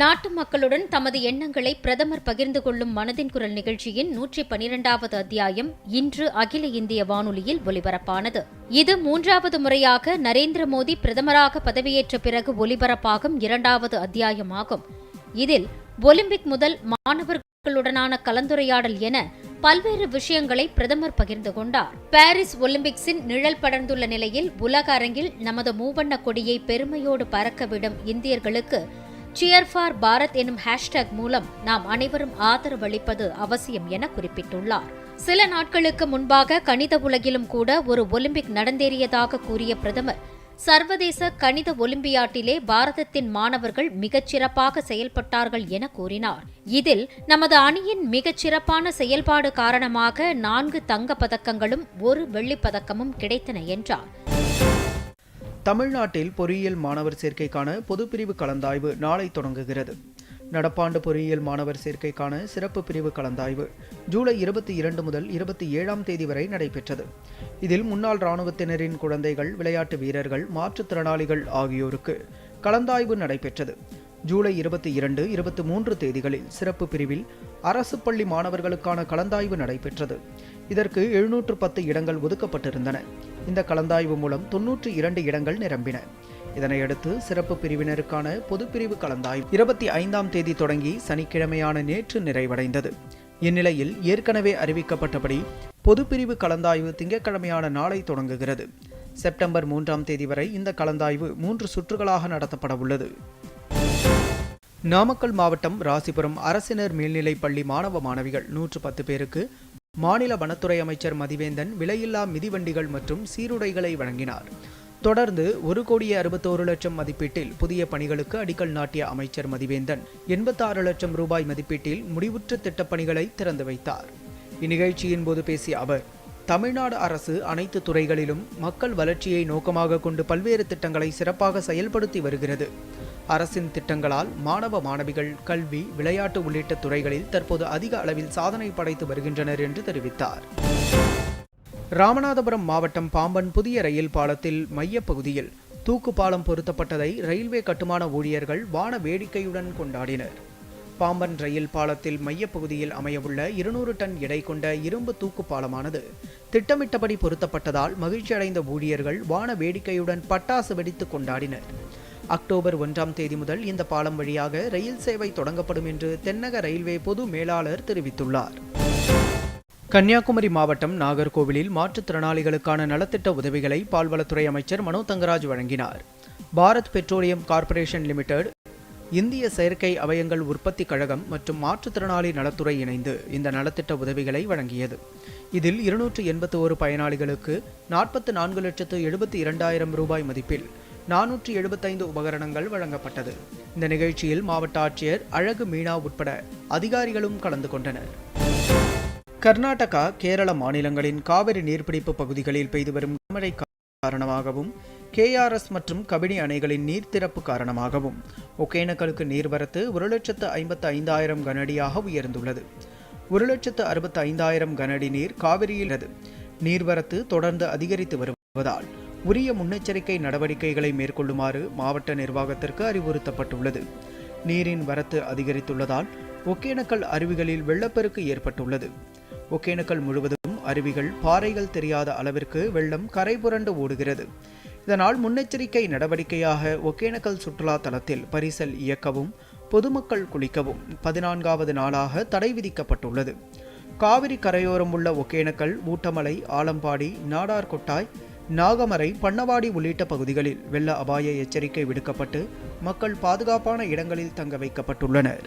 நாட்டு மக்களுடன் தமது எண்ணங்களை பிரதமர் பகிர்ந்து கொள்ளும் மனதின் குரல் நிகழ்ச்சியின் நூற்றி பனிரெண்டாவது அத்தியாயம் இன்று அகில இந்திய வானொலியில் ஒலிபரப்பானது. இது மூன்றாவது முறையாக நரேந்திர மோடி பிரதமராக பதவியேற்ற பிறகு ஒலிபரப்பாகும் இரண்டாவது அத்தியாயமாகும். இதில் ஒலிம்பிக் முதல் மாணவர்களுடனான கலந்துரையாடல் என பல்வேறு விஷயங்களை பிரதமர் பகிர்ந்து கொண்டார். பாரிஸ் ஒலிம்பிக்ஸின் நிழல் படர்ந்துள்ள நிலையில் உலக அரங்கில் நமது மூவண்ண கொடியை பெருமையோடு பறக்கவிடும் இந்தியர்களுக்கு சியர் ஃபார் பாரத் எனும் ஹேஷ்டேக் மூலம் நாம் அனைவரும் ஆதரவளிப்பது அவசியம் என குறிப்பிட்டுள்ளார். சில நாட்களுக்கு முன்பாக கணித உலகிலும் கூட ஒரு ஒலிம்பிக் நடந்தேறியதாக கூறிய பிரதமர் சர்வதேச கணித ஒலிம்பியாட்டிலே பாரதத்தின் மாணவர்கள் மிகச் சிறப்பாக செயல்பட்டார்கள் என கூறினார். இதில் நமது அணியின் மிகச் சிறப்பான செயல்பாடு காரணமாக நான்கு தங்கப் பதக்கங்களும் ஒரு வெள்ளிப் பதக்கமும் கிடைத்தன என்றார். தமிழ்நாட்டில் பொறியியல் மாணவர் சேர்க்கைக்கான பொதுப்பிரிவு கலந்தாய்வு நாளை தொடங்குகிறது. நடப்பாண்டு பொறியியல் மாணவர் சேர்க்கைக்கான சிறப்பு பிரிவு கலந்தாய்வு ஜூலை இருபத்தி இரண்டு முதல் இருபத்தி ஏழாம் தேதி வரை நடைபெற்றது. இதில் முன்னாள் இராணுவத்தினரின் குழந்தைகள் விளையாட்டு வீரர்கள் மாற்றுத்திறனாளிகள் ஆகியோருக்கு கலந்தாய்வு நடைபெற்றது. ஜூலை இருபத்தி இரண்டு இருபத்தி மூன்று தேதிகளில் சிறப்பு பிரிவில் அரசு பள்ளி மாணவர்களுக்கான கலந்தாய்வு நடைபெற்றது. இதற்கு எழுநூற்று பத்து இடங்கள் ஒதுக்கப்பட்டிருந்தன. இந்த கலந்தாய்வு மூலம் தொன்னூற்றி இரண்டு இடங்கள் நிரம்பின. இதனையடுத்து சிறப்பு பிரிவினருக்கான பொதுப்பிரிவு கலந்தாய்வு இருபத்தி ஐந்தாம் தேதி தொடங்கி சனிக்கிழமையான நேற்று நிறைவடைந்தது. இந்நிலையில் ஏற்கனவே அறிவிக்கப்பட்டபடி பொதுப்பிரிவு கலந்தாய்வு திங்கட்கிழமையான நாளை தொடங்குகிறது. செப்டம்பர் மூன்றாம் தேதி வரை இந்த கலந்தாய்வு மூன்று சுற்றுகளாக நடத்தப்பட உள்ளது. நாமக்கல் மாவட்டம் ராசிபுரம் அரசினர் மேல்நிலைப் பள்ளி மாணவ மாணவிகள் நூற்று பத்து பேருக்கு மாநில வனத்துறை அமைச்சர் மதிவேந்தன் விலையில்லா மிதிவண்டிகள் மற்றும் சீருடைகளை வழங்கினார். தொடர்ந்து ஒரு கோடியே அறுபத்தோரு லட்சம் மதிப்பீட்டில் புதிய பணிகளுக்கு அடிக்கல் நாட்டிய அமைச்சர் மதிவேந்தன் எண்பத்தாறு லட்சம் ரூபாய் மதிப்பீட்டில் முடிவுற்ற திட்டப்பணிகளை திறந்து வைத்தார். இந்நிகழ்ச்சியின் போது பேசிய அவர் தமிழ்நாடு அரசு அனைத்து துறைகளிலும் மக்கள் வளர்ச்சியை நோக்கமாக கொண்டு பல்வேறு திட்டங்களை சிறப்பாக செயல்படுத்தி வருகிறது. அரசின் திட்டங்களால் மாணவ மாணவிகள் கல்வி விளையாட்டு உள்ளிட்ட துறைகளில் தற்போது அதிக அளவில் சாதனை படைத்து வருகின்றனர் என்று தெரிவித்தார். ராமநாதபுரம் மாவட்டம் பாம்பன் புதிய ரயில் பாலத்தில் மையப்பகுதியில் தூக்கு பாலம் பொருத்தப்பட்டதை ரயில்வே கட்டுமான ஊழியர்கள் வான வேடிக்கையுடன் கொண்டாடினர். பாம்பன் ரயில் பாலத்தில் மையப்பகுதியில் அமையவுள்ள இருநூறு டன் எடை கொண்ட இரும்பு தூக்கு பாலமானது திட்டமிட்டபடி பொருத்தப்பட்டதால் மகிழ்ச்சியடைந்த ஊழியர்கள் வான வேடிக்கையுடன் பட்டாசு வெடித்து கொண்டாடினர். அக்டோபர் ஒன்றாம் தேதி முதல் இந்த பாலம் வழியாக ரயில் சேவை தொடங்கப்படும் என்று தென்னக ரயில்வே பொது மேலாளர் தெரிவித்துள்ளார். கன்னியாகுமரி மாவட்டம் நாகர்கோவிலில் மாற்றுத்திறனாளிகளுக்கான நலத்திட்ட உதவிகளை பால்வளத்துறை அமைச்சர் மனோ தங்கராஜ் வழங்கினார். பாரத் பெட்ரோலியம் கார்ப்பரேஷன் லிமிடெட் இந்திய செயற்கை அவயங்கள் உற்பத்தி கழகம் மற்றும் மாற்றுத்திறனாளி நலத்துறை இணைந்து இந்த நலத்திட்ட உதவிகளை வழங்கியது. இதில் இருநூற்று எண்பத்தி ஒரு பயனாளிகளுக்கு நாற்பத்து நான்கு லட்சத்து எழுபத்தி இரண்டாயிரம் ரூபாய் மதிப்பில் நானூற்றி எழுபத்தைந்து உபகரணங்கள் வழங்கப்பட்டது. இந்த நிகழ்ச்சியில் மாவட்ட ஆட்சியர் அழகு மீனா உட்பட அதிகாரிகளும் கலந்து கொண்டனர். கர்நாடகா கேரள மாநிலங்களின் காவிரி நீர்பிடிப்பு பகுதிகளில் பெய்து வரும் மழை காரணமாகவும் கேஆர்எஸ் மற்றும் கபினி அணைகளின் நீர் திறப்பு காரணமாகவும் ஒகேனக்கலுக்கு நீர்வரத்து ஒரு லட்சத்து ஐம்பத்து ஐந்தாயிரம் கனஅடியாக உயர்ந்துள்ளது. ஒரு லட்சத்து அறுபத்து ஐந்தாயிரம் கனஅடி நீர் காவிரியில் நீர்வரத்து தொடர்ந்து அதிகரித்து வருவதால் உரிய முன்னெச்சரிக்கை நடவடிக்கைகளை மேற்கொள்ளுமாறு மாவட்ட நிர்வாகத்திற்கு அறிவுறுத்தப்பட்டுள்ளது. நீரின் வரத்து அதிகரித்துள்ளதால் ஒகேனக்கல் அருவிகளில் வெள்ளப்பெருக்கு ஏற்பட்டுள்ளது. ஒகேனக்கல் முழுவதும் அருவிகள் பாறைகள் தெரியாத அளவிற்கு வெள்ளம் கரை புரண்டு ஓடுகிறது. இதனால் முன்னெச்சரிக்கை நடவடிக்கையாக ஒகேனக்கல் சுற்றுலா தலத்தில் பரிசல் இயக்கவும் பொதுமக்கள் குளிக்கவும் பதினான்காவது நாளாக தடை விதிக்கப்பட்டுள்ளது. காவிரி கரையோரம் உள்ள ஒகேனக்கல் ஊட்டமலை ஆலம்பாடி நாடார்கொட்டாய் நாகமரை பண்ணவாடி உள்ளிட்ட பகுதிகளில் வெள்ள அபாய எச்சரிக்கை விடுக்கப்பட்டு மக்கள் பாதுகாப்பான இடங்களில் தங்க வைக்கப்பட்டுள்ளனர்.